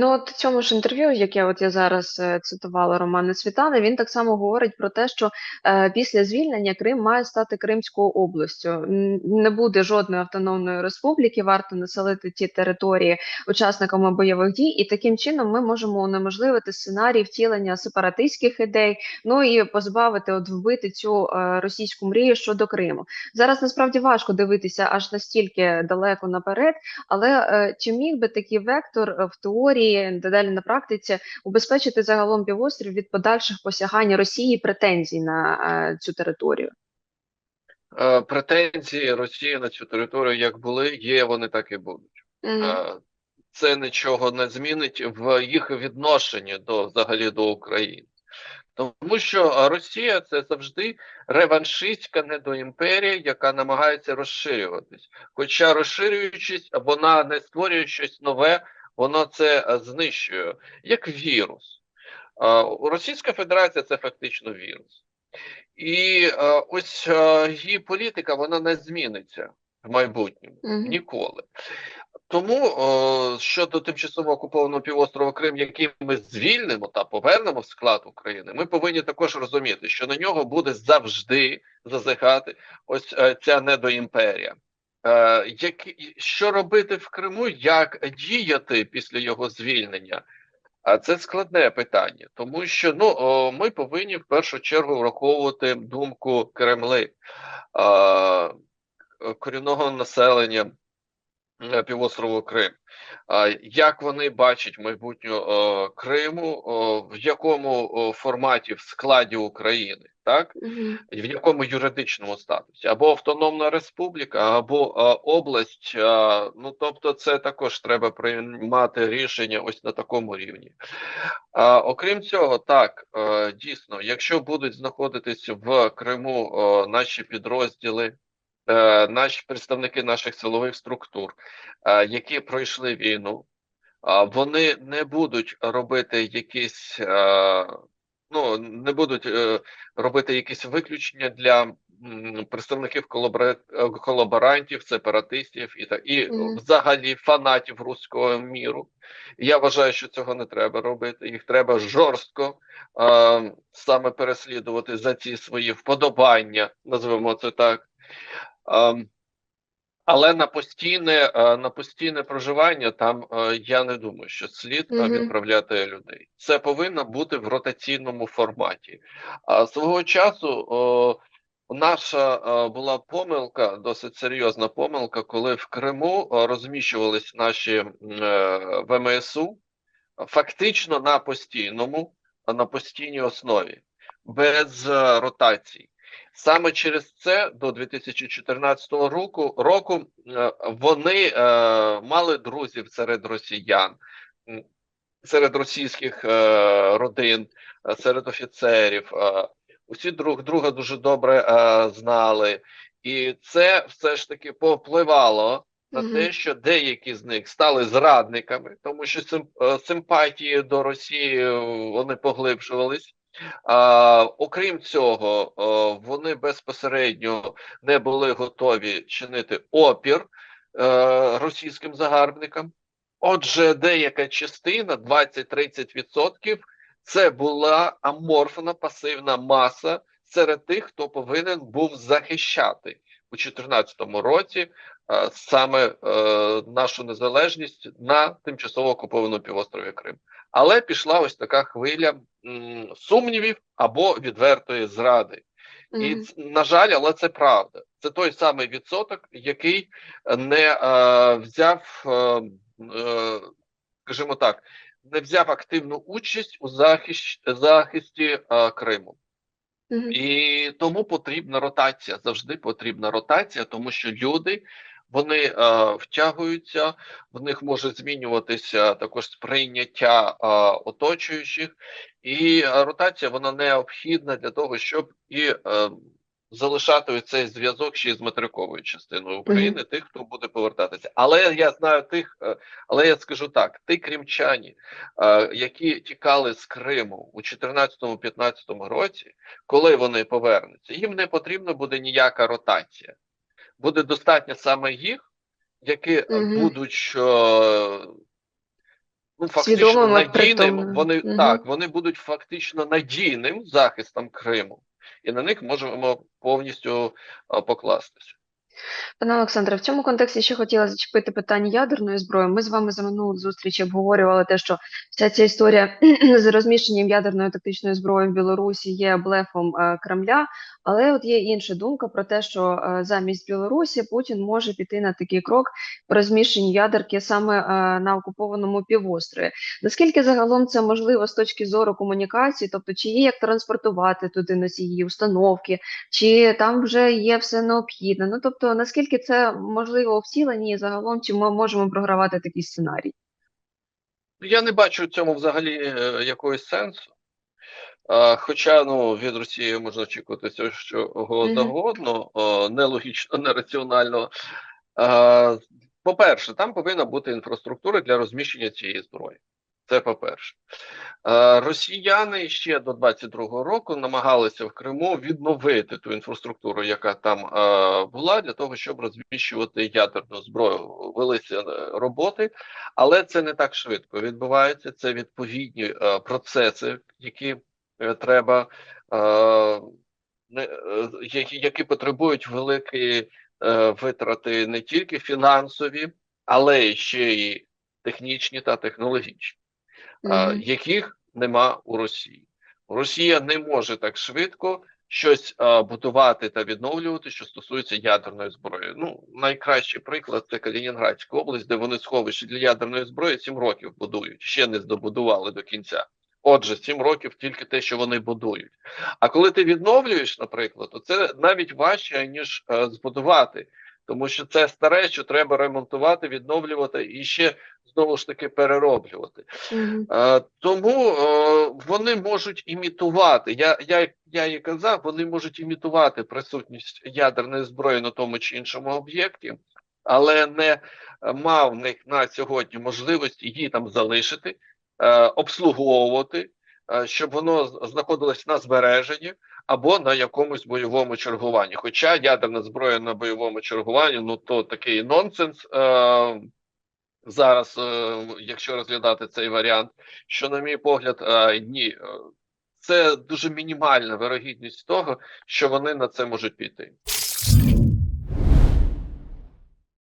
Ну, от в цьому ж інтерв'ю, яке от я зараз е, цитувала Романа Світана, він так само говорить про те, що е, після звільнення Крим має стати Кримською областю. Не буде жодної автономної республіки, варто населити ті території учасниками бойових дій, і таким чином ми можемо унеможливити сценарій втілення сепаратистських ідей, ну і позбавити, от вбити цю е, російську мрію щодо Криму. Зараз насправді важко дивитися аж настільки далеко наперед, але е, чи міг би такий вектор е, в теорії, та далі на практиці убезпечити загалом півострів від подальших посягань Росії претензій на е, цю територію? Е, Претензії Росії на цю територію як були, є, вони так і будуть. Мгм. Е, Це нічого не змінить в їх відношенні до взагалі до України. Тому що Росія це завжди реваншистська недоімперія, яка намагається розширюватись. Хоча розширюючись, вона не створює щось нове, вона це е, знищує як вірус. Е, Російська Федерація це фактично вірус. І е, ось її політика вона не зміниться в майбутньому ніколи. Тому щодо тимчасово окупованого півострова Крим, який ми звільнимо та повернемо в склад України, ми повинні також розуміти, що на нього буде завжди зазихати ось ця недоімперія. Е, які, що робити в Криму, як діяти після його звільнення? А це складне питання, тому що ну ми повинні в першу чергу враховувати думку Кремли корінного населення півострову Крим. Як вони бачать майбутню Криму, в якому форматі в складі України, так? В якому юридичному статусі, або автономна республіка, або область. Ну тобто, це також треба приймати рішення ось на такому рівні. А, окрім цього, так е, дійсно, якщо будуть знаходитись в Криму е, наші підрозділи. Е, Наші представники наших силових структур, е, які пройшли війну, вони не будуть робити якісь, е, ну не будуть е, робити якісь виключення для м, представників колабора- колаборантів, сепаратистів і так і взагалі фанатів руського міру. Я вважаю, що цього не треба робити. Їх треба жорстко е, саме переслідувати за ці свої вподобання, називаємо це так. Ем, але на постійне, е, на постійне проживання там е, я не думаю, що слід Мгм. відправляти людей. Це повинно бути в ротаційному форматі. А свого часу о, наша е, була помилка, досить серйозна помилка, коли в Криму розміщувались наші е, ВМСУ фактично на постійному, на постійній основі, без ротацій. Саме через це до 2014 року року е, вони е, мали друзів серед росіян, серед російських е, родин, е, серед офіцерів. Е, усі друг друга дуже добре е, знали, і це все ж таки повпливало на Мгм. те, що деякі з них стали зрадниками, тому що е, симпатії до Росії вони поглибшувались. А, окрім цього, е, вони безпосередньо не були готові чинити опір е, російським загарбникам. Отже, деяка частина, 20-30%, це була аморфна пасивна маса серед тих, хто повинен був захищати у 2014 році е, саме нашу незалежність на тимчасово окупованому півострові Крим. Але пішла ось така хвиля м, сумнівів або відвертої зради. І Мгм. ц- на жаль, але це правда. Це той самий відсоток, який не е, взяв, е, е, скажімо так, не взяв активну участь у захищ, захисті е, Криму. Мгм. І тому потрібна ротація. Завжди потрібна ротація, тому що люди вони е, втягуються, в них може змінюватися також сприйняття е, оточуючих, і е, ротація вона необхідна для того, щоб і е, залишати цей зв'язок ще з материковою частиною України, тих, хто буде повертатися. Але я знаю тих, е, але я скажу так: ті кримчані, е, які тікали з Криму у 2014-2015 році, коли вони повернуться, їм не потрібна буде ніяка ротація. Буде достатньо саме їх, які е, Мгм. будуть е, ну, фактично надійним, вони Мгм. так, вони будуть фактично надійним захистом Криму, і на них можемо повністю покластися. Пане Олександре, в цьому контексті ще хотіла зачепити питання ядерної зброї. Ми з вами за минулу зустріч обговорювали те, що вся ця історія з розміщенням ядерної тактичної зброї в Білорусі є блефом е, Кремля. Але от є інша думка про те, що е, замість Білорусі Путін може піти на такий крок по розміщенню ядерки саме е, на окупованому півострові. Наскільки загалом це можливо з точки зору комунікації? Тобто, чи є як транспортувати туди носії, установки, чи там вже є все необхідне? Ну тобто, наскільки це можливо втілені загалом, чи ми можемо програвати такий сценарій? Я не бачу в цьому взагалі е, якогось сенсу. А, Хоча ну, від Росії можна очікувати чого Мгм. завгодно, нелогічно, нераціонально. А, По-перше, там повинна бути інфраструктура для розміщення цієї зброї. Це по-перше. Росіяни ще до 22-го року намагалися в Криму відновити ту інфраструктуру, яка там була, для того, щоб розміщувати ядерну зброю. Велися е, роботи, але це не так швидко відбувається. Це відповідні е, процеси, які треба, е, е, які, потребують великі е, витрати не тільки фінансові, але ще й технічні та технологічні яких нема у Росії. Росія не може так швидко щось а, будувати та відновлювати, що стосується ядерної зброї. Ну, найкращий приклад це Калінінградська область, де вони сховище для ядерної зброї 7 років будують, ще не здобудували до кінця. Отже, 7 років тільки те, що вони будують. А коли ти відновлюєш, наприклад, то це навіть важче, ніж е, збудувати, тому що це старе, що треба ремонтувати, відновлювати і ще знову ж таки перероблювати. Мгм. Е, тому е, вони можуть імітувати. Я, я, я і казав, вони можуть імітувати присутність ядерної зброї на тому чи іншому об'єкті, але не е, мав в них на сьогодні можливості її там залишити, обслуговувати, е, щоб воно знаходилось на збереженні або на якомусь бойовому чергуванні. Хоча ядерна зброя на бойовому чергуванні, ну то такий нонсенс. Е, зараз, е, якщо розглядати цей варіант, що, на мій погляд, е, ні, е, це дуже мінімальна вирогідність того, що вони на це можуть піти.